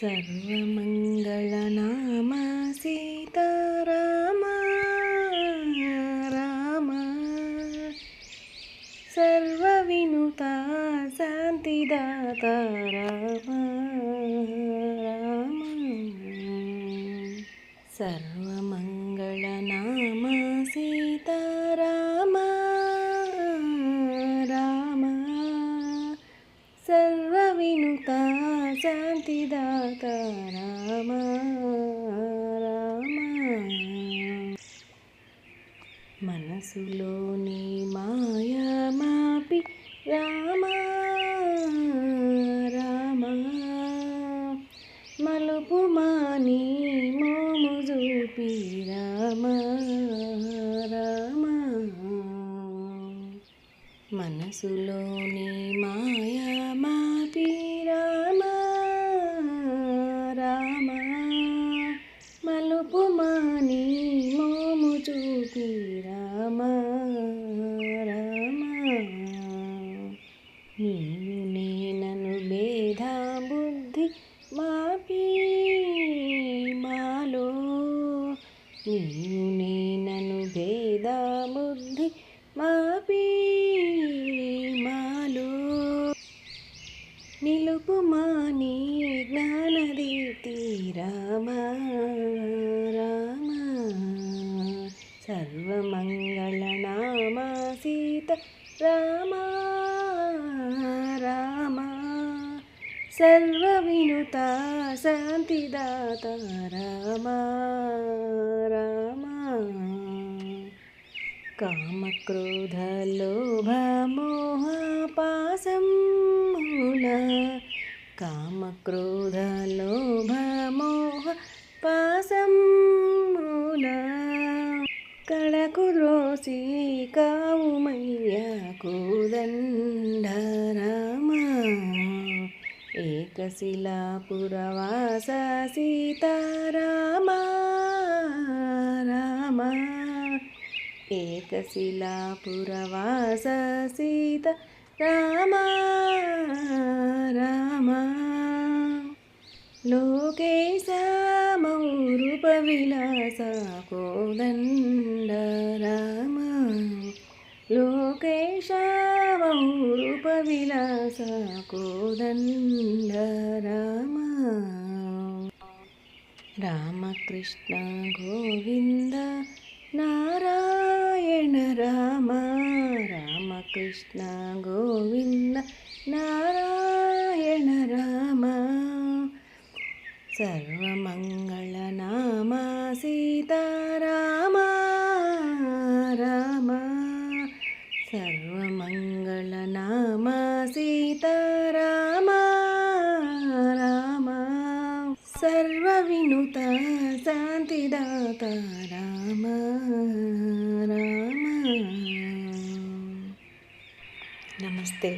సర్వమంగళనామ సీతారామ రామ సర్వవినుత శాంతిదాత రామ రామ సర్వ దాత రామ రామ. మనసులోని మాయమాపి రామ రామ. మలుపు మాని మోము చూపి రామ రామ. మనసులోని మాయమాపి రామ రామ మలుపు మాని మోము చూపి రామ రామ నీవు నేనను భేదా బుద్ధి మాపి మాలో. నీవు నేనను భేదా బుద్ధి మాపి మాలో. నిలుపు నీ జ్ఞానదీప్తి రామ రామ. సర్వమంగ సీత రామ రామ సర్వవినుత శాంతిదాత రామ రామ కామక్రోధ లోభ మోహ పాసమూల కామక్రోధ లోభ మోహ పాసమూల కడకు ద్రోసి కావుమయ్య కోదండ శిలాపురవాస సీతారామ రామ. ఏకశిలాపురవాస సీత రామ రామ. లోకేశ మౌరుప విలాస కోదండ రామ లోకేశ రూప విలాస కోదండ రామ రామకృష్ణ గోవింద నారాయణ రామ. రామకృష్ణ గోవింద నారాయణ రామ. సర్వమంగళనామ సీతారామ. రామ. సర్వ సర్వవినుత శాంతిదాత రామ రామ. నమస్తే.